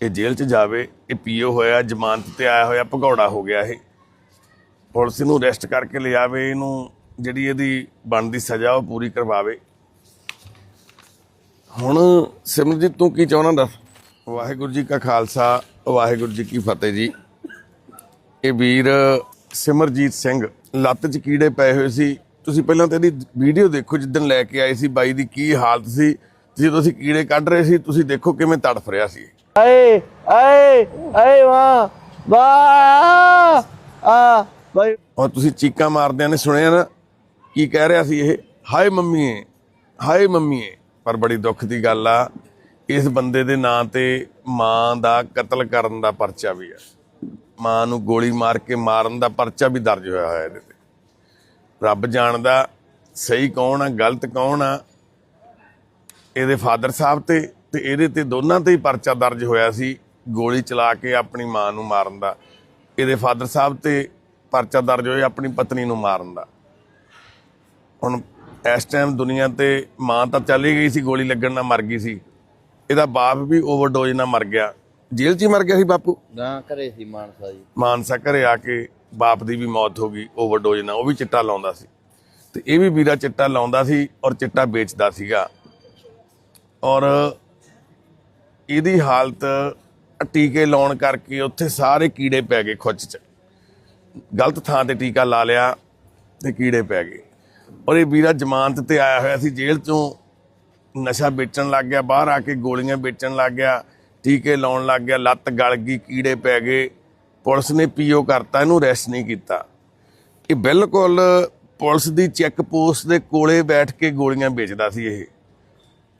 ਇਹ ਜੇਲ੍ਹ 'ਚ ਜਾਵੇ, ਇਹ ਪੀਓ ਹੋਇਆ, ਜ਼ਮਾਨਤ ਤੇ ਆਇਆ ਹੋਇਆ, ਭਗੌੜਾ ਹੋ ਗਿਆ ਇਹ। ਪੁਲਿਸ ਨੂੰ ਅਰੈਸਟ ਕਰਕੇ ਲਿਆਵੇ, ਇਹਨੂੰ ਜਿਹੜੀ ਇਹਦੀ ਬਣਦੀ ਸਜ਼ਾ ਉਹ ਪੂਰੀ ਕਰਵਾਵੇ। ਹੁਣ ਸਿਮਰਜੀਤ ਤੂੰ ਕੀ ਚਾਹਣਾ ਦੱਸ? ਵਾਹਿਗੁਰੂ ਜੀ ਕਾ ਖਾਲਸਾ, ਵਾਹਿਗੁਰੂ ਜੀ ਕੀ ਫਤਿਹ ਜੀ। ਇਹ ਵੀਰ ਸਿਮਰਜੀਤ ਸਿੰਘ, ਲੱਤ 'ਚ ਕੀੜੇ ਪਏ ਹੋਏ ਸੀ। ਤੁਸੀਂ ਪਹਿਲਾਂ ਤਾਂ ਇਹਦੀ ਵੀਡੀਓ ਦੇਖੋ, ਜਿੱਦਣ ਲੈ ਕੇ ਆਏ ਸੀ, ਬਾਈ ਦੀ ਕੀ ਹਾਲਤ ਸੀ। ਜਦੋਂ ਅਸੀਂ ਕੀੜੇ ਕੱਢ ਰਹੇ ਸੀ ਤੁਸੀਂ ਦੇਖੋ ਕਿਵੇਂ ਤੜਫ ਰਿਹਾ ਸੀ। ਆਏ ਆਏ ਆਏ ਵਾਹ ਵਾਹ ਆ ਬਾਈ। ਔਰ ਤੁਸੀਂ ਚੀਕਾਂ ਮਾਰਦਿਆਂ ਨੇ ਸੁਣਿਆ ਨਾ ਕੀ ਕਹਿ ਰਿਹਾ ਸੀ ਇਹ? ਹਾਏ ਮੰਮੀਏ ਹਾਏ ਮੰਮੀਏ ਪਰ ਬੜੀ ਦੁੱਖ ਦੀ ਗੱਲ ਆ ਇਸ ਬੰਦੇ ਦੇ ਨਾਂ ਤੇ ਮਾਂ ਦਾ ਕਤਲ ਕਰਨ ਦਾ ਪਰਚਾ ਵੀ ਹੈ ਮਾਂ ਨੂੰ ਗੋਲੀ ਮਾਰ ਕੇ ਮਾਰਨ ਦਾ ਪਰਚਾ ਵੀ ਦਰਜ ਹੋਇਆ ਹੋਇਆ ਇਹਦੇ ਤੇ। ਰੱਬ ਜਾਣਦਾ ਸਹੀ ਕੌਣ ਆ ਗਲਤ ਕੌਣ ਆ ਇਹਦੇ ਫਾਦਰ ਸਾਹਿਬ ਤੇ ਤੇ ਇਹਦੇ ਤੇ ਦੋਨਾਂ ਤੇ ਹੀ ਪਰਚਾ ਦਰਜ ਹੋਇਆ ਸੀ ਗੋਲੀ ਚਲਾ ਕੇ ਆਪਣੀ ਮਾਂ ਨੂੰ ਮਾਰਨ ਦਾ। ਇਹਦੇ ਫਾਦਰ ਸਾਹਿਬ ਤੇ ਪਰਚਾ ਦਰਜ ਹੋਇਆ ਆਪਣੀ ਪਤਨੀ ਨੂੰ ਮਾਰਨ ਦਾ। ਹੁਣ ਇਸ ਟਾਈਮ ਦੁਨੀਆ ਤੇ ਮਾਂ ਤਾਂ ਚਲੀ ਗਈ ਸੀ ਗੋਲੀ ਲੱਗਣ ਨਾਲ ਮਰ ਗਈ ਸੀ। ਇਹਦਾ ਬਾਪ ਵੀ ਓਵਰਡੋਜ਼ ਨਾਲ ਮਰ ਗਿਆ। ਜੇਲ੍ਹ 'ਚ ਹੀ ਮਰ ਗਿਆ ਸੀ ਬਾਪੂ? ਨਾ ਕਰੇ ਸੀ ਮਾਨਸਾ ਜੀ। ਮਾਨਸਾ ਘਰੇ ਆ ਕੇ ਬਾਪ ਦੀ ਵੀ ਮੌਤ ਹੋ ਗਈ ਓਵਰਡੋਜ਼ ਨਾਲ। ਉਹ ਵੀ ਚਿੱਟਾ ਲਾਉਂਦਾ ਸੀ। ਤੇ ਇਹ ਵੀ ਵੀਰਾ ਚਿੱਟਾ ਲਾਉਂਦਾ ਸੀ ਔਰ ਚਿੱਟਾ ਵੇਚਦਾ ਸੀਗਾ। ਔਰ ਇਹਦੀ ਹਾਲਤ ਟੀਕੇ ਲਾਉਣ ਕਰਕੇ ਉੱਥੇ ਸਾਰੇ ਕੀੜੇ ਪੈ ਗਏ ਖੁੱਚ 'ਚ। ਗਲਤ ਥਾਂ ਤੇ ਟੀਕਾ ਲਾ ਲਿਆ ਤੇ ਕੀੜੇ ਪੈ ਗਏ। ਔਰ ਇਹ ਵੀਰਾ ਜ਼ਮਾਨਤ ਤੇ ਆਇਆ ਹੋਇਆ ਸੀ, ਜੇਲ੍ਹ 'ਚੋਂ ਨਸ਼ਾ ਵੇਚਣ ਲੱਗ ਗਿਆ, ਬਾਹਰ ਆ ਕੇ ਗੋਲੀਆਂ ਵੇਚਣ ਲੱਗ ਗਿਆ, ਟੀਕੇ ਲਾਉਣ ਲੱਗ ਗਿਆ, ਲੱਤ ਗਲ ਗਈ, ਕੀੜੇ ਪੈ ਗਏ। ਪੁਲਿਸ ਨੇ ਪੀਓ ਕਰਤਾ, ਇਹਨੂੰ ਅਰੈਸਟ ਨਹੀਂ ਕੀਤਾ। ਇਹ ਬਿਲਕੁਲ ਪੁਲਿਸ ਦੀ ਚੈੱਕ ਪੋਸਟ ਦੇ ਕੋਲੇ ਬੈਠ ਕੇ ਗੋਲੀਆਂ ਵੇਚਦਾ ਸੀ ਇਹ।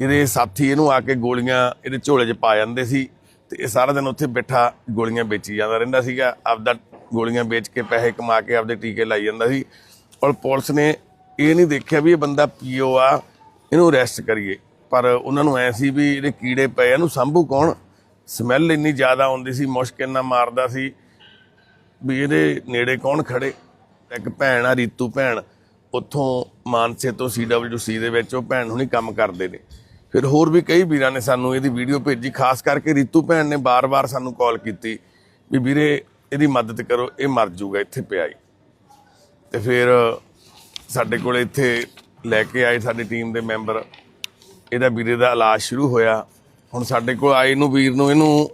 ਇਹਦੇ ਸਾਥੀ ਇਹਨੂੰ ਆ ਕੇ ਗੋਲੀਆਂ ਇਹਦੇ ਝੋਲੇ 'ਚ ਪਾ ਜਾਂਦੇ ਸੀ ਤੇ ਇਹ ਸਾਰਾ ਦਿਨ ਉੱਥੇ ਬੈਠਾ ਗੋਲੀਆਂ ਵੇਚੀ ਜਾਂਦਾ ਰਹਿੰਦਾ ਸੀਗਾ। ਆਪਦਾ ਗੋਲੀਆਂ ਵੇਚ ਕੇ ਪੈਸੇ ਕਮਾ ਕੇ ਆਪਦੇ ਟੀਕੇ ਲਾਈ ਜਾਂਦਾ ਸੀ। ਔਰ ਪੁਲਿਸ ਨੇ ਇਹ ਨਹੀਂ ਦੇਖਿਆ ਵੀ ਇਹ ਬੰਦਾ ਪੀਓ ਆ, ਇਹਨੂੰ ਅਰੈਸਟ ਕਰੀਏ। ਪਰ ਉਹਨਾਂ ਨੂੰ ਐ ਸੀ ਵੀ ਇਹਦੇ ਕੀੜੇ ਪਏ ਇਹਨੂੰ ਸੰਭੂ ਕੌਣ? ਸਮੈਲ ਇੰਨੀ ਜ਼ਿਆਦਾ ਆਉਂਦੀ ਸੀ, ਮੁਸ਼ਕ ਇੰਨਾ ਮਾਰਦਾ ਸੀ ਵੀ ਇਹਦੇ ਨੇੜੇ ਕੌਣ ਖੜੇ? ਇੱਕ ਭੈਣ ਆ, ਰੀਤੂ ਭੈਣ। ਉੱਥੋਂ ਮਾਨਸੇ ਤੋਂ ਸੀਡਬਲਯੂਸੀ ਦੇ ਵਿੱਚ ਉਹ ਭੈਣ ਹੁਣੀ ਕੰਮ ਕਰਦੇ ਨੇ। ਫਿਰ ਹੋਰ ਵੀ ਕਈ ਵੀਰਾਂ ਨੇ ਸਾਨੂੰ ਇਹਦੀ ਵੀਡੀਓ ਭੇਜੀ, ਖਾਸ ਕਰਕੇ ਰੀਤੂ ਭੈਣ ਨੇ ਬਾਰ-ਬਾਰ ਸਾਨੂੰ ਕਾਲ ਕੀਤੀ ਵੀ ਵੀਰੇ ਇਹਦੀ ਮਦਦ ਕਰੋ, ਇਹ ਮਰ ਜੂਗਾ, ਇੱਥੇ ਪਿਆ ਹੀ ਤੇ ਫਿਰ ਸਾਡੇ ਕੋਲ ਇੱਥੇ ਲੈ ਕੇ ਆਏ ਸਾਡੀ ਟੀਮ ਦੇ ਮੈਂਬਰ ਇਹਦਾ ਵੀਰੇ ਦਾ ਇਲਾਜ ਸ਼ੁਰੂ ਹੋਇਆ। ਹੁਣ ਸਾਡੇ ਕੋਲ ਆਏ ਨੂੰ ਵੀਰ ਨੂੰ ਇਹਨੂੰ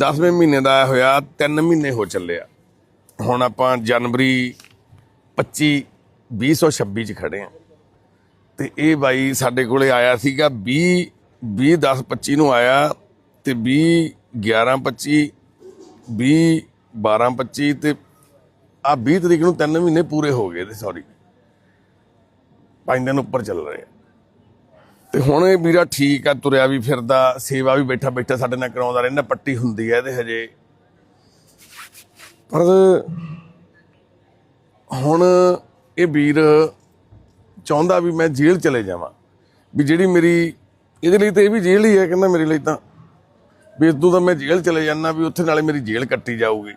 10ਵੇਂ ਮਹੀਨੇ ਦਾ ਆਇਆ ਹੋਇਆ 3 ਮਹੀਨੇ ਹੋ ਚੱਲੇ ਆ ਹੁਣ ਆਪਾਂ ਜਨਵਰੀ 25 2026 ਚ ਖੜੇ ਆ। ਤੇ ਇਹ ਬਾਈ ਸਾਡੇ ਕੋਲੇ ਆਇਆ ਸੀਗਾ 20 20 10 25 ਨੂੰ ਆਇਆ ਤੇ 20 11 25 20 12 25 ਤੇ ਆ 20 ਤਰੀਕ ਨੂੰ 3 ਮਹੀਨੇ ਪੂਰੇ ਹੋ ਗਏ ਤੇ ਸੌਰੀ ਪੰਜ ਦਿਨ ਉੱਪਰ ਚੱਲ ਰਹੇ ਆ। ਤੇ ਹੁਣ ਇਹ ਵੀਰਾ ਠੀਕ ਆ, ਤੁਰਿਆ ਵੀ ਫਿਰਦਾ, ਸੇਵਾ ਵੀ ਬੈਠਾ ਬੈਠਾ ਸਾਡੇ ਨਾਲ ਕਰਾਉਂਦਾ ਰਹਿੰਦਾ, ਪੱਟੀ ਹੁੰਦੀ ਹੈ ਇਹਦੇ ਹਜੇ। ਪਰ ਹੁਣ ਇਹ ਵੀਰ ਚਾਹੁੰਦਾ ਵੀ ਮੈਂ ਜੇਲ੍ਹ ਚਲੇ ਜਾਵਾਂ। ਵੀ ਜਿਹੜੀ ਮੇਰੀ, ਇਹਦੇ ਲਈ ਤਾਂ ਇਹ ਵੀ ਜੇਲ੍ਹ ਹੀ ਹੈ ਕਹਿੰਦਾ ਮੇਰੇ ਲਈ ਤਾਂ। ਵੀ ਇਦੋਂ ਤਾਂ ਮੈਂ ਜੇਲ੍ਹ ਚਲੇ ਜਾਣਾ ਵੀ ਉੱਥੇ ਨਾਲੇ ਮੇਰੀ ਜੇਲ੍ਹ ਕੱਟੀ ਜਾਊਗੀ।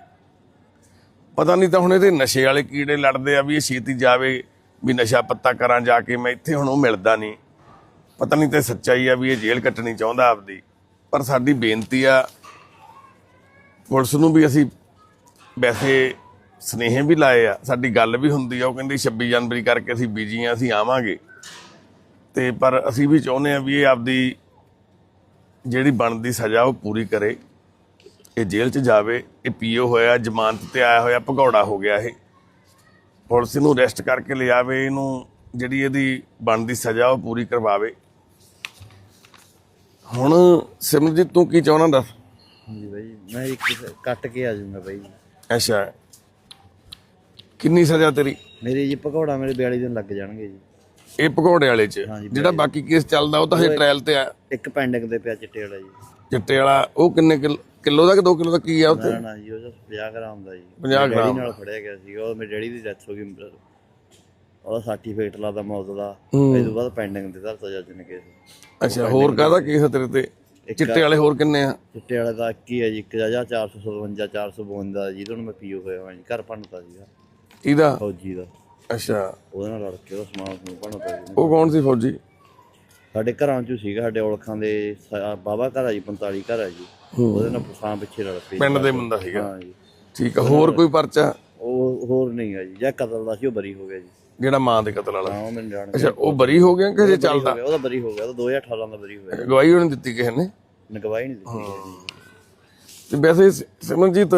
ਪਤਾ ਨਹੀਂ ਤਾਂ ਹੁਣ ਇਹਦੇ ਨਸ਼ੇ ਵਾਲੇ ਕੀੜੇ ਲੜਦੇ ਆ ਵੀ ਇਹ ਛੇਤੀ ਜਾਵੇ, ਵੀ ਨਸ਼ਾ ਪੱਤਾ ਕਰਾਂ ਜਾ ਕੇ ਮੈਂ ਇੱਥੇ ਹੁਣ ਉਹ ਮਿਲਦਾ ਨਹੀਂ। ਪਤਾ ਨਹੀਂ ਤੇ ਸੱਚਾਈ ਆ ਵੀ ਇਹ ਜੇਲ੍ਹ ਕੱਟਣੀ ਚਾਹੁੰਦਾ ਆਪਦੀ। ਪਰ ਸਾਡੀ ਬੇਨਤੀ ਆ, ਪੁਲਿਸ ਨੂੰ ਵੀ ਅਸੀਂ ਵੈਸੇ ਸਨੇਹ ਵੀ ਲਾਏ ਆ ਸਾਡੀ ਗੱਲ ਵੀ ਹੁੰਦੀ ਆ ਉਹ ਕਹਿੰਦੀ 26 ਜਨਵਰੀ ਕਰਕੇ ਅਸੀਂ ਬਿਜ਼ੀ ਆ ਅਸੀਂ ਆਵਾਂਗੇ। ਤੇ ਪਰ ਅਸੀਂ ਵੀ ਚਾਹੁੰਦੇ ਆ ਵੀ ਇਹ ਆਪਦੀ ਜਿਹੜੀ ਬਣਦੀ ਸਜ਼ਾ ਉਹ ਪੂਰੀ ਕਰੇ ਇਹ ਜੇਲ੍ਹ 'ਚ ਜਾਵੇ ਇਹ ਪੀਓ ਹੋਇਆ ਜ਼ਮਾਨਤ ਤੇ ਆਇਆ ਹੋਇਆ ਭਗੌੜਾ ਹੋ ਗਿਆ ਇਹ। ਪੁਲਿਸ ਨੂੰ ਅਰੈਸਟ ਕਰਕੇ ਲਿਆਵੇ ਇਹਨੂੰ ਜਿਹੜੀ ਇਹਦੀ ਬਣਦੀ ਸਜ਼ਾ ਉਹ ਪੂਰੀ ਕਰਵਾਵੇ। ਹੁਣ ਸਿਮਰਜੀਤ ਤੂੰ ਕੀ ਚਾਹਣਾ ਦੱਸ? ਹਾਂਜੀ ਬਾਈ ਮੈਂ ਇੱਕ ਕੱਟ ਕੇ ਆ ਜਾਊਂਗਾ ਬਾਈ। ਅੱਛਾ। ਕਿੰਨੀ ਸਜ਼ਾ ਤੇਰੀ? ਮੇਰੇ ਜੀ ਪਕੌੜਾ ਮੇਰੇ 42 ਦਿਨ ਲੱਗ ਜਾਣਗੇ ਜੀ। ਇਹ ਭਗੌੜੇ ਵਾਲੇ 'ਚ? ਹਾਂਜੀ, ਜਿਹੜਾ ਬਾਕੀ ਕੇਸ ਚੱਲਦਾ ਉਹ ਤਾਂ ਹਜੇ ਟ੍ਰਾਇਲ ਤੇ ਆ। ਇੱਕ ਪੈਂਡਿੰਗ ਤੇ ਪਿਆ ਚਿੱਟੇ ਵਾਲਾ ਜੀ। ਚਿੱਟੇ ਵਾਲਾ ਉਹ ਕਿੰਨੇ ਕਿਲ- ਕਿਲੋ ਦਾ ਕਿ 2 ਕਿਲੋ ਦਾ ਕੀ ਆ ਉੱਥੇ? ਨਾ ਨਾ ਜੀ ਉਹ 50 ਗ੍ਰਾਮ ਦਾ ਜੀ। 50 ਮੇਰੇ ਗ੍ਰਾਮ। ਨਾਲ ਫੜਿਆ ਗਿਆ ਸੀ ਉਹ ਮੇਰੇ ਡੈਡੀ ਦੀ ਡੈਥ ਹੋ ਗਈ ਉਹਦਾ ਸਰਟੀਫਿਕੇਟ ਲਾਦਾ ਮੌਤ ਦਾ। ਹੂੰ। ਇਸ ਤੋਂ ਬਾਅਦ ਪੈਂਡਿੰਗ ਤੇ ਧਰਤਾ ਜੱਜ ਨੇ ਕੇਸ। ਅੱਛਾ ਹੋਰ ਕਾਹਦਾ ਕੇਸ ਆ ਤੇਰੇ ਤੇ? ਚਿੱਟੇ ਵਾਲੇ ਹੋਰ ਕਿੰਨੇ ਆ? ਚਿੱਟੇ ਵਾਲੇ ਦਾ ਕੀ ਹੈ ਜੀ 1457 452 ਜੀ ਤੋਂ ਮੈਂ ਪੀਓ ਹੋਇਆ ਹਾਂ ਜੀ ਘਰ ਭੰਨਤਾ ਸੀਗਾ। ਇਹਦਾ? ਫੌਜੀ ਦਾ। ਅੱਛਾ। ਉਹਦੇ ਨਾਲ ਲੜ ਕੇ ਉਹਦਾ ਸਮਾਨ ਸਮੂਹ ਭੰਨਤਾ ਸੀ ਉਹ ਕੌਣ ਸੀ ਫੌਜੀ? ਸਾਡੇ ਘਰਾਂ 'ਚ ਸੀਗਾ ਸਾਡੇ ਔਲਖਾਂ ਦੇ ਬਾਬਾ ਘਰ ਆ ਜੀ 45 ਘਰ ਆ ਜੀ। ਉਹਦੇ ਨਾਲ ਪਸਾਂ ਪਿੱਛੇ ਲੜ ਪਈ। ਪਿੰਡ ਦੇ ਬੰਦਾ ਸੀਗਾ। ਹਾਂ ਜੀ। ਠੀਕ ਆ ਹੋਰ ਕੋਈ ਪਰਚਾ? ਉਹ ਹੋਰ ਨਹੀਂ ਆ ਜੀ ਜਾਂ ਕਤਲ ਦਾ ਸੀ ਉਹ ਬਰੀ ਹੋ ਗਿਆ ਜੀ। ਜਿਹੜਾ ਮਾਂ ਦੇ ਕਤਲ ਵਾਲਾ? ਹਾਂ ਉਹ ਮੈਨੂੰ ਜਾਣ ਅੱਛਾ ਉਹ ਬਰੀ ਹੋ ਗਿਆ ਕਿ ਜੇ ਚੱਲਦਾ? ਉਹਦਾ ਬਰੀ ਹੋ ਗਿਆ ਉਹ 2018 ਦਾ ਬਰੀ ਹੋਇਆ। ਗਵਾਹੀ ਉਹਨੇ ਦਿੱਤੀ ਕਿਸੇ ਨੇ? ਨਗਵਾਈ ਨਹੀਂ ਦਿੱਤੀ। ਜੀ। ਤੇ ਵੈਸੇ ਸਿਮਰਨਜੀਤ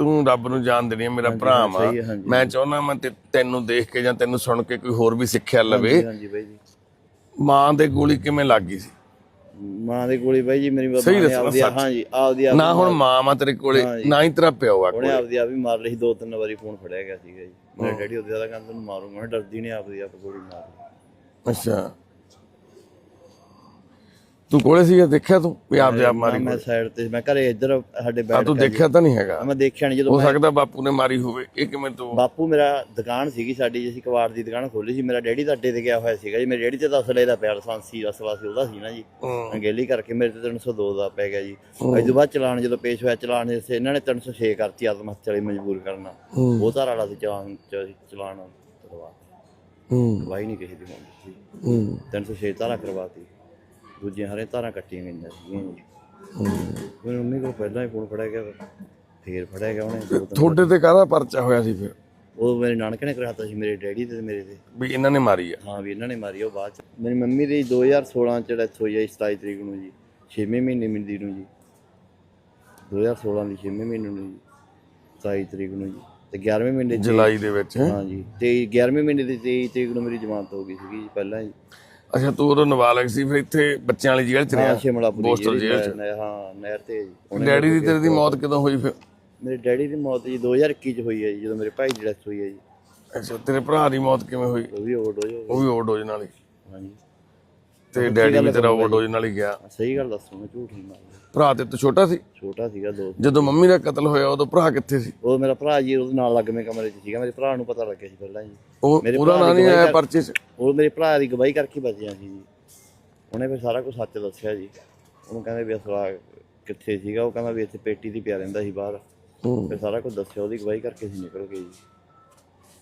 ਤੂੰ ਰੱਬ ਨੂੰ ਜਾਣ ਦੇਣੀ ਹੈ ਮੇਰਾ ਭਰਾ ਹਾਂਜੀ। ਮੈਂ ਚਾਹੁੰਦਾ ਮੈਂ ਤੈਨੂੰ ਦੇਖ ਕੇ ਜਾਂ ਤੈਨੂੰ ਸੁਣ ਕੇ ਕੋਈ ਹੋਰ ਵੀ ਸਿੱਖਿਆ ਲਵੇ। ਹਾਂਜੀ ਬਾਈ ਜੀ। ਮਾਂ ਦੇ ਗੋਲੀ ਕਿਵੇਂ ਲੱਗ ਸੀ? ਮਾਂ ਦੇ ਕੋਲੇ ਬਾਈ ਜੀ ਮੇਰੀ ਸਹੀ ਨੇ ਆਪਦੀ। ਹਾਂਜੀ ਆਪਦੀ ਆਪ ਨਾ ਹੁਣ ਮਾਂ ਮਾ ਤੇਰੇ ਕੋਲੇ ਨਾ ਹੀ ਤੇਰਾ ਪਿਓ ਆ ਉਹਨੇ ਆਪਦੀ ਆਪ ਹੀ ਮਾਰ ਲਈ ਦੋ ਤਿੰਨ ਵਾਰੀ ਫੋਨ ਫੜਿਆ ਗਿਆ ਸੀਗਾ ਜੀ। ਮੇਰੇ ਡੈਡੀ ਉਹਦੇ ਦਾ ਕਹਿੰਦਾ ਤੈਨੂੰ ਮਾਰੂੰਗਾ ਡਰਦੀ ਨੇ ਆਪਦੀ ਆਪ ਗੋਲੀ ਮਾਰ ਲਈ ਅੱਛਾ। ਤੂੰ ਕੋਲੇ ਸੀਗਾ ਦੇਖਿਆ ਤੂੰ? ਵੀ ਆਪ ਮਾਰੀ ਮੈਂ ਸਾਈਡ ਤੇ ਮੈਂ ਘਰੇ ਇੱਧਰ ਸਾਡੇ ਬੈਠ ਤੂੰ ਦੇਖਿਆ ਤਾਂ ਨਹੀਂ ਹੈਗਾ। ਮੈਂ ਦੇਖਿਆ ਨਹੀਂ ਜਦੋਂ ਹੋ ਸਕਦਾ ਬਾਪੂ ਨੇ ਮਾਰੀ ਹੋਵੇ। ਇਹ ਕਿਵੇਂ ਤੂੰ ਬਾਪੂ ਮੇਰਾ ਦੁਕਾਨ ਸੀਗੀ ਸਾਡੀ ਅਸੀਂ ਕਬਾੜ ਦੀ ਦੁਕਾਨ ਖੋਲੀ ਸੀ। ਮੇਰਾ ਡੈਡੀ ਤਾਂ ਅੱਡੇ ਤੇ ਗਿਆ ਹੋਇਆ ਸੀਗਾ ਜੀ। ਮੇਰੇ ਡੈਡੀ ਤੇ ਤਾਂ ਅਸਲੇ ਦਾ ਪਿਆ ਲਾਇਸੈਂਸੀ ਅਸਲਾ ਸੀ ਉਹਦਾ ਸੀ ਨਾ ਜੀ। ਅੰਗੇਲੀ ਕਰਕੇ ਮੇਰੇ ਤੇ 302 ਦਾ ਪੈ ਗਿਆ ਜੀ। ਇਸ ਤੋਂ ਬਾਅਦ ਚਲਾਨ ਜਦੋਂ ਪੇਸ਼ ਹੋਇਆ ਚਲਾਨ ਦੇ ਸੇ ਇਹਨਾਂ ਨੇ 306 ਕਰਤੀ ਆਤਮ ਹੱਤਿਆ ਲਈ ਮਜਬੂਰ ਕਰਨਾ। ਉਹ ਧਾਰਾ ਵਾਲਾ ਸੀ ਚਲਾਨ ਚ ਚਲਾਨ ਕਰਵਾ ਹੂੰ। ਵਾਈ ਨਹੀਂ ਕਿਸੇ ਦੀ ਹੁੰਦੀ ਸੀ ਹੂੰ 306 ਧਾਰਾ ਕਰਵਾਤੀ ਦੂਜੀਆਂ ਹਰੇ ਧਾਰਾਂ ਕੱਟੀਆਂ ਗਈਆਂ ਸੀਗੀਆਂ ਜੀ। ਮੇਰੇ ਮੰਮੀ ਕੋਲ ਪਹਿਲਾਂ ਹੀ ਫੋਨ ਫੜਿਆ ਗਿਆ ਫੇਰ ਫੜਿਆ ਗਿਆ ਉਹਨੇ ਦੋ ਤਿੰਨ- ਤੁਹਾਡੇ ਤੇ ਕਾਹਦਾ ਪਰਚਾ ਹੋਇਆ ਸੀ ਫਿਰ? ਉਹ ਮੇਰੇ ਨਾਨਕੇ ਨੇ ਕਰਾਤਾ ਸੀ ਮੇਰੇ ਡੈਡੀ ਤੇ ਮੇਰੇ ਤੇ ਵੀ ਇਹਨਾਂ ਨੇ ਮਾਰੀ ਆ? ਹਾਂ ਵੀ ਇਹਨਾਂ ਨੇ ਮਾਰੀ ਉਹ ਬਾਅਦ ਚ। ਮੇਰੀ ਮੰਮੀ ਦੀ 2016 ਚ ਡੈਥ ਹੋਈ ਹੈ 27 ਤਰੀਕ ਨੂੰ ਜੀ 6ਵੇਂ ਮਹੀਨੇ ਮਿੰਦੀ ਨੂੰ ਜੀ। 2016 ਦੀ 6ਵੇਂ ਮਹੀਨੇ ਨੂੰ ਜੀ 27 ਤਰੀਕ ਨੂੰ ਜੀ ਤੇ 11ਵੇਂ ਮਹੀਨੇ ਚ ਜੁਲਾਈ ਦੇ ਵਿੱਚ ਹਾਂ? ਜੀ ਤੇ 11ਵੇਂ ਮਹੀਨੇ ਦੀ 23 ਤਰੀਕ ਨੂੰ ਮੇਰੀ ਜ਼ਮਾਨਤ ਹੋ ਗਈ ਸੀਗੀ ਜੀ ਪਹਿਲਾਂ ਜੀ ਅੱਛਾ ਤੂੰ ਉਦੋਂ ਨਾਬਾਲਗ ਸੀ ਫਿਰ ਇੱਥੇ ਬੱਚਿਆਂ ਵਾਲੀ ਜੇਲ੍ਹ ਚ ਹਾਂ ਰਿਹਾ? ਸ਼ਿਮਲਾਪੁਰੀ ਜੇਲ੍ਹ ਚ? ਨਹਿਰ- ਹਾਂ ਨਹਿਰ ਤੇ ਡੈਡੀ ਦੀ ਤੇਰੇ ਦੀ ਮੌਤ ਕਦੋਂ ਹੋਈ ਫਿਰ? ਮੇਰੇ ਡੈਡੀ ਦੀ ਮੌਤ ਜੀ 2021 ਚ ਹੋਈ ਹੈ ਜੀ ਜਦੋਂ ਮੇਰੇ ਭਾਈ ਦੀ ਡੈਥ ਹੋਈ ਹੈ ਜੀ। ਅੱਛਾ ਤੇਰੇ ਭਰਾ ਦੀ ਮੌਤ ਕਿਵੇਂ ਹੋਈ? ਉਹ ਵੀ ਓਵਰਡੋਜ਼ ਹੋ ਉਹ ਵੀ ਓਵਰਡੋਜ਼ ਨਾਲ ਹੀ ਹਾਂ ਜੀ ਤੇ ਡੈਡੀ ਵੀ ਤੇਰਾ ਓਵਰਡੋਜ਼ ਨਾਲ ਹੀ ਗਿਆ। ਸਹੀ ਗੱਲ ਦੱਸੋ ਮੈਂ ਝੂਠ ਨਹੀਂ ਮਾਰਦਾ। ਭਰਾ ਤੇ ਤੂੰ ਛੋਟਾ ਸੀ? ਛੋਟਾ ਸੀਗਾ ਦੋ ਜਦੋਂ ਮੰਮੀ ਦਾ ਕਤਲ ਹੋਇਆ ਉਦੋਂ ਭਰਾ ਕਿੱਥੇ ਸੀ? ਉਹ ਮੇਰਾ ਭਰਾ ਜੀ ਉਹਦੇ ਨਾਲ ਲੱਗਵੇਂ ਕਮਰੇ 'ਚ ਸੀਗਾ। ਮੇਰੇ ਭਰਾ ਨੂੰ ਪਤਾ ਲੱਗਿਆ ਸੀ ਪਹਿਲਾਂ ਜੀ। ਉਹ ਉਹਦਾ ਨਾਂ ਨਹੀਂ ਆਇਆ ਪਰਚੇ 'ਚ? ਉਹ ਮੇਰੇ ਭਰਾ ਦੀ ਗਵਾਹੀ ਕਰਕੇ ਬਚਿਆ ਸੀ ਜੀ। ਉਹਨੇ ਫਿਰ ਸਾਰਾ ਕੁਝ ਸੱਚ ਦੱਸਿਆ ਜੀ। ਉਹਨੂੰ ਕਹਿੰਦੇ ਵੀ ਅਸਲਾ ਕਿੱਥੇ ਸੀਗਾ? ਉਹ ਕਹਿੰਦਾ ਵੀ ਇੱਥੇ ਪੇਟੀ ਦੀ ਪਿਆ ਰਹਿੰਦਾ ਸੀ ਬਾਹਰ। ਫਿਰ ਸਾਰਾ ਕੁਝ ਦੱਸਿਆ ਉਹਦੀ ਗਵਾਹੀ ਕਰਕੇ ਅਸੀਂ ਨਿਕਲ ਗਏ ਜੀ।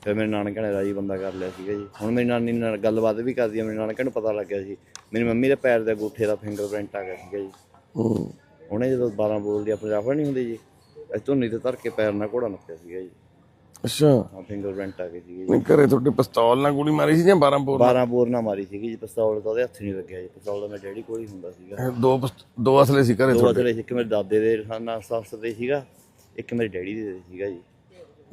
ਫਿਰ ਮੇਰੇ ਨਾਨਕੇ ਨੇ ਰਾਜੀ ਬੰਦਾ ਕਰ ਲਿਆ ਸੀਗਾ ਜੀ। ਹੁਣ ਮੇਰੀ ਨਾਨੀ ਨਾਲ ਗੱਲਬਾਤ ਵੀ ਕਰਦੀ ਆ ਮੇਰੇ ਨਾਨਕੇ ਨੂੰ ਪਤਾ ਲੱਗਿਆ ਸੀ। ਮੇਰੀ ਮੰਮੀ ਦੇ ਪੈਰ ਦੇ ਅੰਗੂਠੇ ਦਾ ਫਿੰਗਰਪ੍ਰਿੰਟ ਆ ਗਿਆ ਸੀਗਾ ਜੀ। ਹੂੰ। ਉਹਨੇ ਜਦੋਂ 12 ਬੋਲਦੀ ਆਪਣੀ ਰਾਫੜ ਨਹੀਂ ਹੁੰਦੀ ਜੀ। ਇਸ ਧੁੰਨੀ ਤੇ ਧਰ ਕੇ ਪੈਰ ਨਾਲ ਘੋੜਾ ਨੱਪਿਆ ਸੀਗਾ ਜੀ। ਅੱਛਾ। ਹਾਂ ਫਿੰਗਰਪ੍ਰਿੰਟ ਆ ਗਏ ਸੀਗੇ ਜੀ। ਨਹੀਂ ਘਰੇ ਤੁਹਾਡੇ ਪਿਸਤੌਲ ਨਾਲ ਗੋਲੀ ਮਾਰੀ ਸੀ ਜਾਂ 12 ਬੋਰ 12 ਬੋਰ ਨਾ ਮਾਰੀ ਸੀਗੀ ਜੀ ਪਿਸਤੌਲ ਤਾਂ ਉਹਦੇ ਹੱਥ ਨਹੀਂ ਲੱਗਿਆ ਜੀ। ਪਿਸਤੌਲ ਤਾਂ ਮੇਰੇ ਡੈਡੀ ਕੋਲ ਹੀ ਹੁੰਦਾ ਸੀਗਾ। ਦੋ ਪਿਸਤ- ਦੋ ਅਸਲੇ ਸੀ ਘਰੇ ਦੋ ਤੁਹਾਡੇ? ਅਸਲੇ ਸੀ, ਇੱਕ ਮੇਰੇ ਦਾਦੇ ਦੇ ਖਾਨਾ ਸੱਸ ਦੇ ਸੀਗਾ ਇੱਕ ਮੇਰੇ ਡੈਡੀ ਦੇ ਸੀਗਾ ਜੀ।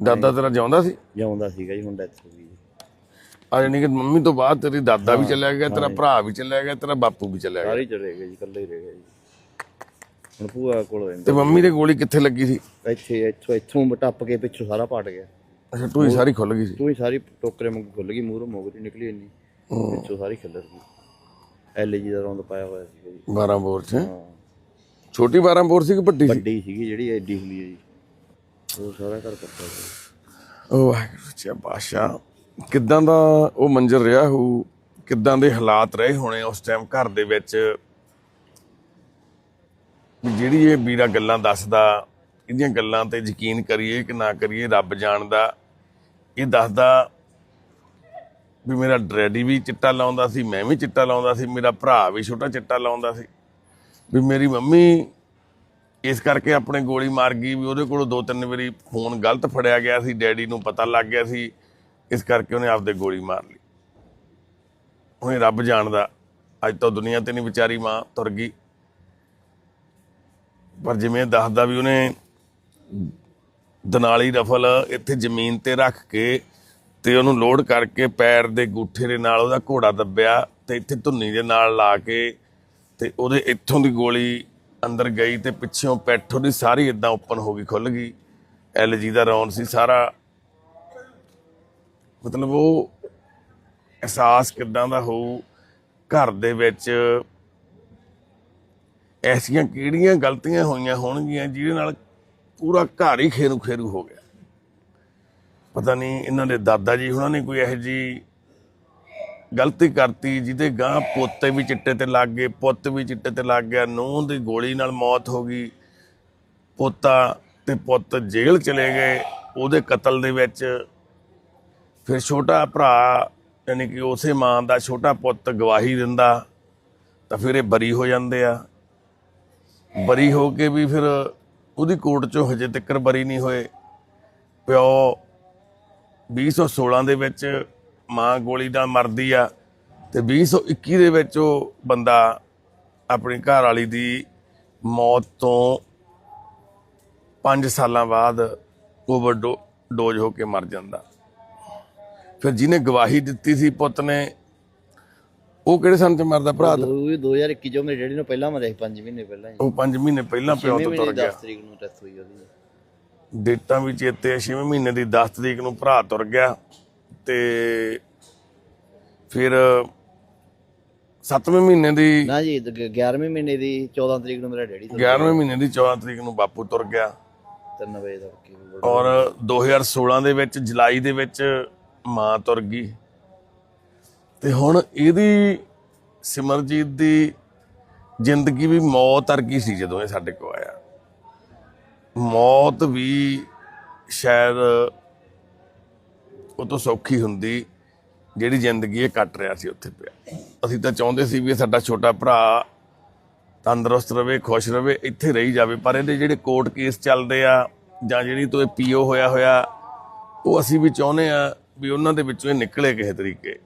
ਦਾਦਾ ਤੇਰਾ ਜਿਉਂਦਾ ਸੀ? ਜਿਉਂਦਾ ਸੀਗਾ ਜੀ ਹੁਣ ਡੈਥ ਹੋ ਗਈ ਜੀ। ਆ ਜਾਨੀ ਕਿ ਮੰਮੀ ਤੋਂ ਬਾਅਦ ਤੇਰੀ ਦਾਦਾ ਵੀ ਚਲਿਆ ਗਿਆ ਤੇਰਾ ਭਰਾ ਵੀ ਚਲਿਆ ਗਿਆ ਤੇਰਾ ਬਾਪੂ ਵੀ ਚਲਿਆ ਗਿਆ। ਸਾਰੇ ਹੀ ਚਲੇ ਗਏ ਜੀ ਇਕੱਲੇ ਹੀ ਰਹਿ ਗਏ ਜੀ। ਹੁਣ ਭੂਆ ਕੋਲ ਰਹਿੰਦੇ ਤੇ ਮੰਮੀ ਦੇ ਗੋਲੀ ਕਿੱਥੇ ਲੱਗੀ ਸੀ? ਇੱਥੇ ਇੱਥੋਂ ਇੱਥੋਂ ਟੱਪ ਕੇ ਪਿੱਛੋਂ ਸਾਰਾ ਪਾਟ ਗਿਆ। ਅੱਛਾ ਟੂਈ ਸਾਰੀ ਖੁੱਲ ਗਈ ਸੀ? ਤੂੰ ਹੀ ਸਾਰੀ ਟੋਕਰੇ ਵਾਂਗੂ ਖੁੱਲ ਗਈ ਮੂਹਰੋਂ ਮੋਗਰੀ ਨਿਕਲੀ ਇੰਨੀ। ਪਿੱਛੋਂ ਸਾਰੀ ਖਿੱਲਰ ਗਈ। ਐਲਜੀ ਦਾ ਰੌਂਦ ਪਾਇਆ ਹੋਇਆ ਸੀਗਾ ਜੀ। 12 ਬੋਰ 'ਚ ਛੋਟੀ 12 ਬੋਰ ਸੀ ਕਿ ਵੱਡੀ ਸੀ? ਵੱਡੀ ਸੀਗੀ ਜਿਹੜੀ ਐਡੀ ਹੁੰਦੀ ਹੈ ਜੀ। ਉਹ ਸਾਰਾ ਘਰ ਪੱਕਾ ਸੀ ਵਾਹਿਗੁਰੂ ਜੀ ਬਾਸ਼ਾ ਕਿੱਦਾਂ ਦਾ ਉਹ ਮੰਜ਼ਰ ਰਿਹਾ ਹੋ? ਕਿੱਦਾਂ ਦੇ ਹਾਲਾਤ ਰਹੇ ਹੋਣੇ ਉਸ ਟਾਈਮ ਘਰ ਦੇ ਵਿੱਚ? ਵੀ ਜਿਹੜੀ ਇਹ ਵੀਰਾ ਗੱਲਾਂ ਦੱਸਦਾ, ਇਹਦੀਆਂ ਗੱਲਾਂ ਤੇ ਯਕੀਨ ਕਰੀਏ ਕਿ ਨਾ ਕਰੀਏ, ਰੱਬ ਜਾਣਦਾ। ਇਹ ਦੱਸਦਾ ਵੀ ਮੇਰਾ ਡੈਡੀ ਵੀ ਚਿੱਟਾ ਲਾਉਂਦਾ ਸੀ, ਮੈਂ ਵੀ ਚਿੱਟਾ ਲਾਉਂਦਾ ਸੀ, ਮੇਰਾ ਭਰਾ ਵੀ ਛੋਟਾ ਚਿੱਟਾ ਲਾਉਂਦਾ ਸੀ। ਵੀ ਮੇਰੀ ਮੰਮੀ ਇਸ ਕਰਕੇ ਆਪਣੇ ਗੋਲੀ ਮਾਰ ਗਈ ਵੀ ਉਹਦੇ ਕੋਲੋਂ ਦੋ ਤਿੰਨ ਵਾਰੀ ਫੋਨ ਗਲਤ ਫੜਿਆ ਗਿਆ ਸੀ, ਡੈਡੀ ਨੂੰ ਪਤਾ ਲੱਗ ਗਿਆ ਸੀ। ਇਸ ਕਰਕੇ ਉਹਨੇ ਆਪਦੇ ਗੋਲੀ ਮਾਰ ਲਈ। ਉਹਨੇ ਰੱਬ ਜਾਣਦਾ, ਅੱਜ ਤਾਂ ਦੁਨੀਆ ਤੇ ਨਹੀਂ ਵਿਚਾਰੀ ਮਾਂ ਤੁਰ ਗਈ। ਪਰ ਜਿਵੇਂ ਦੱਸਦਾ ਵੀ ਉਹਨੇ ਦਨਾਲੀ ਰਫਲ ਇੱਥੇ ਜ਼ਮੀਨ ਤੇ ਰੱਖ ਕੇ ਤੇ ਉਹਨੂੰ ਲੋਡ ਕਰਕੇ ਪੈਰ ਦੇ ਗੂਠੇ ਦੇ ਨਾਲ ਉਹਦਾ ਘੋੜਾ ਦੱਬਿਆ ਤੇ ਇੱਥੇ ਧੁੰਨੀ ਦੇ ਨਾਲ ਲਾ ਕੇ ਤੇ ਉਹਦੇ ਇੱਥੋਂ ਦੀ ਗੋਲੀ ਅੰਦਰ ਗਈ ਤੇ ਪਿੱਛੋਂ ਪੈਠ ਉਹਦੀ ਸਾਰੀ ਇਦਾਂ ਓਪਨ ਹੋ ਗਈ, ਖੁੱਲ ਗਈ। ਐਲਜੀ ਦਾ ਰੌਣ ਸੀ ਸਾਰਾ। ਮਤਲਬ ਉਹ ਅਹਿਸਾਸ ਕਿਦਾਂ ਦਾ ਹੋਊ ਘਰ ਦੇ ਵਿੱਚ? ਐਸੀਆਂ ਕਿਹੜੀਆਂ ਗਲਤੀਆਂ ਹੋਈਆਂ ਹੋਣਗੀਆਂ ਜਿਹਦੇ ਨਾਲ ਪੂਰਾ ਘਰ ਹੀ ਖੇਰੂ ਖੇਰੂ ਹੋ ਗਿਆ? ਪਤਾ ਨਹੀਂ ਇਹਨਾਂ ਦੇ ਦਾਦਾ ਜੀ, ਉਹਨਾਂ ਨੇ ਕੋਈ ਇਹੋ ਜੀ ਗਲਤੀ ਕਰਤੀ, ਜਿਹਦੇ ਗਾਂ ਪੋਤੇ ਵੀ ਚਿੱਟੇ ਤੇ ਲੱਗ ਗਏ, ਪੁੱਤ ਵੀ ਚਿੱਟੇ ਤੇ ਲੱਗ ਗਿਆ, ਨੂੰਹ ਦੀ ਗੋਲੀ ਨਾਲ ਮੌਤ ਹੋ ਗਈ। ਪੋਤਾ ਤੇ ਪੁੱਤ ਜੇਲ੍ਹ ਚਲੇ ਗਏ, ਉਹਦੇ ਕਤਲ ਦੇ ਵਿੱਚ ਫਿਰ ਛੋਟਾ ਭਰਾ, ਯਾਨੀ ਕਿ ਉਸੇ ਮਾਂ ਦਾ ਛੋਟਾ ਪੁੱਤ ਗਵਾਹੀ ਦਿੰਦਾ, ਤਾਂ ਫਿਰ ਇਹ ਬਰੀ ਹੋ ਜਾਂਦੇ ਆ। ਬਰੀ ਹੋ ਕੇ ਵੀ ਫਿਰ ਉਹਦੀ ਕੋਰਟ ਚੋਂ ਹਜੇ ਤੱਕ ਬਰੀ ਨਹੀਂ ਹੋਏ। ਪਿਓ 2016 ਦੇ ਵਿੱਚ ਮਾਂ ਗੋਲੀ ਨਾਲ ਮਰਦੀ ਆ ਤੇ 2021 ਦੇ ਵਿੱਚ ਉਹ ਬੰਦਾ ਆਪਣੀ ਘਰ ਵਾਲੀ ਦੀ ਮੌਤ ਤੋਂ 5 ਸਾਲਾਂ ਬਾਅਦ ਓਵਰਡੋ ਡੋਜ਼ ਹੋ ਕੇ ਮਰ ਜਾਂਦਾ। ਫਿਰ ਜਿਹਨੇ ਗਵਾਹੀ ਦਿੱਤੀ ਸੀ ਪੁੱਤ ਨੇ ਉਹ ਕਿਹੜੇ ਸੰਨ ਚ ਮਰਦਾ ਭਰਾ ਦਾ? ਉਹ ਵੀ 2021 ਚੋਂ ਮੇਰੇ ਡੈਡੀ ਨੂੰ ਪਹਿਲਾਂ ਮਰਿਆ ਸੀ 5 ਮਹੀਨੇ ਪਹਿਲਾਂ ਹੀ। ਉਹ 5 ਮਹੀਨੇ ਪਹਿਲਾਂ ਪਿਓ ਤੋਂ ਤੁਰ ਦੀ ਗਿਆ। 10 ਤਰੀਕ ਨੂੰ ਡੈਥ ਹੋਈ ਉਹਦੀ। ਡੇਟਾਂ ਵੀ ਚੇਤੇ ਆ 6ਵੇਂ ਮਹੀਨੇ ਦੀ 10 ਤਰੀਕ ਨੂੰ ਭਰਾ ਤੁਰ ਗਿਆ। ਤੇ ਫਿਰ 7ਵੇਂ ਮਹੀਨੇ ਦੀ ਨਾ ਜੀ 11ਵੇਂ ਮਹੀਨੇ ਦੀ 14 ਤਰੀਕ ਨੂੰ ਮੇਰਾ ਡੈਡੀ ਤੋਂ 11ਵੇਂ ਮਹੀਨੇ ਦੀ 14 ਤਰੀਕ ਨੂੰ ਬਾਪੂ ਤੁਰ ਗਿਆ। 3 ਵਜੇ ਤੱਕ ਔਰ 2016 ਦੇ ਵਿੱਚ ਜੁਲਾਈ ਦੇ ਵਿੱਚ ਮਾਂ ਤੁਰ ਗਈ। ਤੇ ਹੁਣ ਇਹਦੀ ਸਿਮਰਜੀਤ ਦੀ ਜ਼ਿੰਦਗੀ ਵੀ ਮੌਤ ਵਰਗੀ ਸੀ ਜਦੋਂ ਇਹ ਸਾਡੇ ਕੋਲ ਆਇਆ। ਮੌਤ ਵੀ ਸ਼ਾਇਦ ਉਹ ਤੋਂ ਸੌਖੀ ਹੁੰਦੀ ਜਿਹੜੀ ਜ਼ਿੰਦਗੀ ਇਹ ਕੱਟ ਰਿਹਾ ਸੀ ਉੱਥੇ ਪਿਆ। ਅਸੀਂ ਤਾਂ ਚਾਹੁੰਦੇ ਸੀ ਵੀ ਸਾਡਾ ਛੋਟਾ ਭਰਾ ਤੰਦਰੁਸਤ ਰਵੇ, ਖੁਸ਼ ਰਵੇ, ਇੱਥੇ ਰਹੀ ਜਾਵੇ, ਪਰ ਇਹਦੇ ਜਿਹੜੇ ਕੋਰਟ ਕੇਸ ਚੱਲਦੇ ਆ ਜਾਂ ਜਿਹੜੀ ਤੋਂ ਇਹ ਪੀਓ ਹੋਇਆ ਹੋਇਆ, ਉਹ ਅਸੀਂ ਵੀ ਚਾਹੁੰਦੇ ਆ ਵੀ ਉਹਨਾਂ ਦੇ ਵਿੱਚੋਂ ਇਹ ਨਿਕਲੇ ਕਿਸੇ ਤਰੀਕੇ।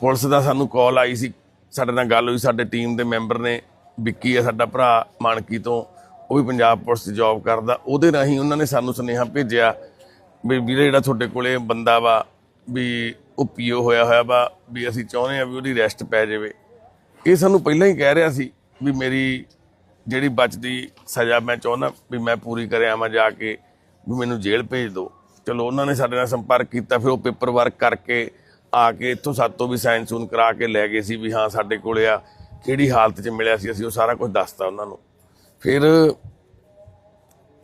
ਪੁਲਿਸ ਦਾ ਸਾਨੂੰ ਕਾਲ ਆਈ ਸੀ, ਸਾਡੇ ਨਾਲ ਗੱਲ ਹੋਈ, ਸਾਡੇ ਟੀਮ ਦੇ ਮੈਂਬਰ ਨੇ, ਵਿੱਕੀ ਆ ਸਾਡਾ ਭਰਾ ਮਾਨਕੀ ਤੋਂ, ਉਹ ਵੀ ਪੰਜਾਬ ਪੁਲਿਸ 'ਚ ਜੌਬ ਕਰਦਾ, ਉਹਦੇ ਰਾਹੀਂ ਉਹਨਾਂ ਨੇ ਸਾਨੂੰ ਸੁਨੇਹਾ ਭੇਜਿਆ ਵੀ ਵੀਰੇ ਜਿਹੜਾ ਤੁਹਾਡੇ ਕੋਲੇ ਬੰਦਾ ਵਾ, ਵੀ ਉਹ ਪੀਓ ਹੋਇਆ ਹੋਇਆ ਵਾ, ਵੀ ਅਸੀਂ ਚਾਹੁੰਦੇ ਆ ਵੀ ਉਹਦੀ ਰੈਸਟ ਪੈ ਜਾਵੇ। ਇਹ ਸਾਨੂੰ ਪਹਿਲਾਂ ਹੀ ਕਹਿ ਰਿਹਾ ਸੀ ਵੀ ਮੇਰੀ ਜਿਹੜੀ ਬਚਦੀ ਸਜ਼ਾ ਮੈਂ ਚਾਹੁੰਦਾ ਵੀ ਮੈਂ ਪੂਰੀ ਕਰਿਆ ਮੈਂ ਜਾ ਕੇ, ਵੀ ਮੈਨੂੰ ਜੇਲ੍ਹ ਭੇਜ ਦਿਓ। ਚਲੋ, ਉਹਨਾਂ ਨੇ ਸਾਡੇ ਨਾਲ ਸੰਪਰਕ ਕੀਤਾ, ਫਿਰ ਉਹ ਪੇਪਰ ਵਰਕ ਕਰਕੇ ਆ ਕੇ ਇੱਥੋਂ ਸਾਤੋਂ ਵੀ ਸਾਈਨ ਸੂਨ ਕਰਾ ਕੇ ਲੈ ਗਏ ਸੀ ਵੀ ਹਾਂ, ਸਾਡੇ ਕੋਲੇ ਆ, ਕਿਹੜੀ ਹਾਲਤ 'ਚ ਮਿਲਿਆ ਸੀ ਅਸੀਂ, ਉਹ ਸਾਰਾ ਕੁਝ ਦੱਸਤਾ ਉਹਨਾਂ ਨੂੰ। ਫਿਰ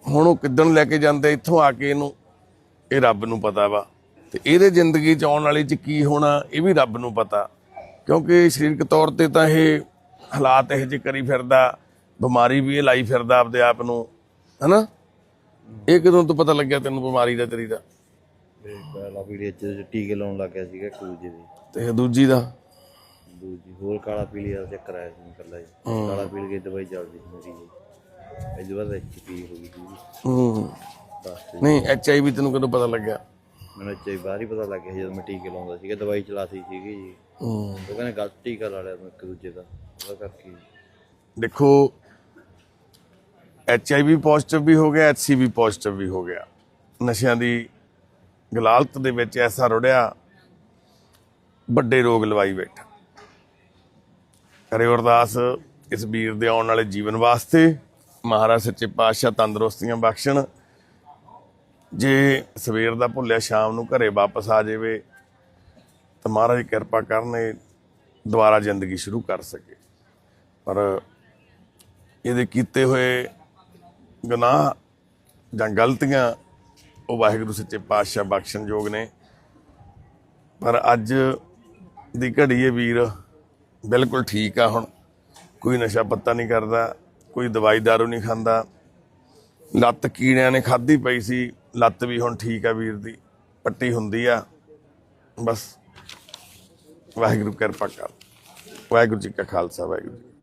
ਹੁਣ ਉਹ ਕਿੱਦਣ ਲੈ ਕੇ ਜਾਂਦੇ, ਇੱਥੋਂ ਆ ਕੇ ਇਹਨੂੰ ਇਹ ਰੱਬ ਨੂੰ ਪਤਾ ਵਾ। ਤੇ ਇਹਦੇ ਜ਼ਿੰਦਗੀ 'ਚ ਆਉਣ ਵਾਲੀ 'ਚ ਕੀ ਹੋਣਾ ਇਹ ਵੀ ਰੱਬ ਨੂੰ ਪਤਾ। ਕਿਉਂਕਿ ਸਰੀਰਕ ਤੌਰ ਤੇ ਤਾਂ ਇਹ ਹਾਲਾਤ ਇਹ ਜਿਹੇ ਕਰੀ ਫਿਰਦਾ ਬਿਮਾਰੀ ਵੀ ਇਹ ਲਾਈ ਫਿਰਦਾ ਆਪਦੇ ਆਪ ਨੂੰ। ਹਨਾ? ਇਹ ਕਦੋਂ ਤੋਂ ਪਤਾ ਲੱਗਿਆ ਤੈਨੂੰ ਬਿਮਾਰੀ ਦਾ ਤੇਰੀ ਦਾ? ਪਹਿਲਾ ਵੀਡੀਓ ਚ ਟੀਕੇ ਲਾਉਣ ਲੱਗ ਗਿਆ ਸੀਗਾ ਇੱਕ ਦੂਜੇ ਦੇ। ਤੇ ਦੂਜੀ ਦਾ? ਦੂਜੀ ਹੋਰ ਕਾਲਾ ਪੀਲੀ ਦਾ ਚੱਕਰ ਆਇਆ ਸੀ ਕੱਲਾ ਜੀ ਕਾਲਾ ਪੀਲੀ ਦੀ ਦਵਾਈ ਚੱਲਦੀ ਸੀ ਮੇਰੀ। ਜੀ ਇਹ ਦੁਬਾਰਾ ਐਚਪੀ ਹੋ ਗਈ ਹੂੰ। ਨਹੀਂ ਐਚ ਆਈ ਵੀ ਤੈਨੂੰ ਕਦੋਂ ਪਤਾ ਲੱਗਿਆ? ਮੈਨੂੰ ਇੱਥੇ ਬਾਹਰ ਹੀ ਪਤਾ ਲੱਗ ਗਿਆ ਸੀ ਜਦੋਂ ਮੈਂ ਟੀਕੇ ਲਾਉਂਦਾ ਸੀਗਾ ਦਵਾਈ ਚਲਾਤੀ ਸੀਗੀ ਜੀ। ਹੂੰ। ਉਹ ਕਹਿੰਦੇ ਗਲਤ ਟੀਕਾ ਲਾ ਲਿਆ ਮੈਂ ਇੱਕ ਦੂਜੇ ਦਾ ਉਹਦਾ ਕਰਕੇ ਜੀ। ਦੇਖੋ ਐਚ ਆਈ ਵੀ ਪੋਜ਼ਿਟਿਵ ਵੀ ਹੋ ਗਿਆ ਐਚ ਸੀ ਵੀ ਪੋਜ਼ਿਟਿਵ ਵੀ ਹੋ ਗਿਆ। ਨਸ਼ਿਆਂ ਦੀ ਗਲਾਲਤ ਦੇ ਵਿੱਚ ਐਸਾ ਰੁੜਿਆ ਵੱਡੇ ਰੋਗ ਲਵਾਈ ਬੈਠਾ। ਕਰੇ ਅਰਦਾਸ ਇਸ ਵੀਰ ਦੇ ਆਉਣ ਵਾਲੇ ਜੀਵਨ ਵਾਸਤੇ ਮਹਾਰਾਜ ਸੱਚੇ ਪਾਤਸ਼ਾਹ ਤੰਦਰੁਸਤੀਆਂ ਬਖਸ਼ਣ। ਜੇ ਸਵੇਰ ਦਾ ਭੁੱਲਿਆ, ਸ਼ਾਮ ਨੂੰ ਘਰੇ ਵਾਪਸ ਆ ਜਾਵੇ, ਤਾਂ ਮਹਾਰਾਜ ਕਿਰਪਾ ਕਰਨੇ ਦੁਬਾਰਾ ਜ਼ਿੰਦਗੀ ਸ਼ੁਰੂ ਕਰ ਸਕੇ। ਪਰ ਇਹਦੇ ਕੀਤੇ ਹੋਏ ਗੁਨਾਹ ਜਾਂ ਗਲਤੀਆਂ, ਉਹ ਵਾਹਿਗੁਰੂ ਸੱਚੇ ਪਾਤਸ਼ਾਹ ਬਖਸ਼ਣਯੋਗ ਨੇ। ਪਰ ਅੱਜ ਦੀ ਘੜੀ ਇਹ ਵੀਰ ਬਿਲਕੁਲ ਠੀਕ ਆ ਹੁਣ। ਕੋਈ ਨਸ਼ਾ ਪੱਤਾ ਨਹੀਂ ਕਰਦਾ, ਕੋਈ ਦਵਾਈ ਦਾਰੂ ਨਹੀਂ ਖਾਂਦਾ। ਲੱਤ ਕੀੜਿਆਂ ਨੇ ਖਾਧੀ ਪਈ ਸੀ। ਲੱਤ ਵੀ ਹੁਣ ਠੀਕ ਆ ਵੀਰ ਦੀ, ਪੱਟੀ ਹੁੰਦੀ ਆ। ਬਸ ਵਾਹਿਗੁਰੂ ਕਿਰਪਾ ਕਰ। ਵਾਹਿਗੁਰੂ ਜੀ ਕਾ ਖਾਲਸਾ, ਵਾਹਿਗੁਰੂ ਜੀ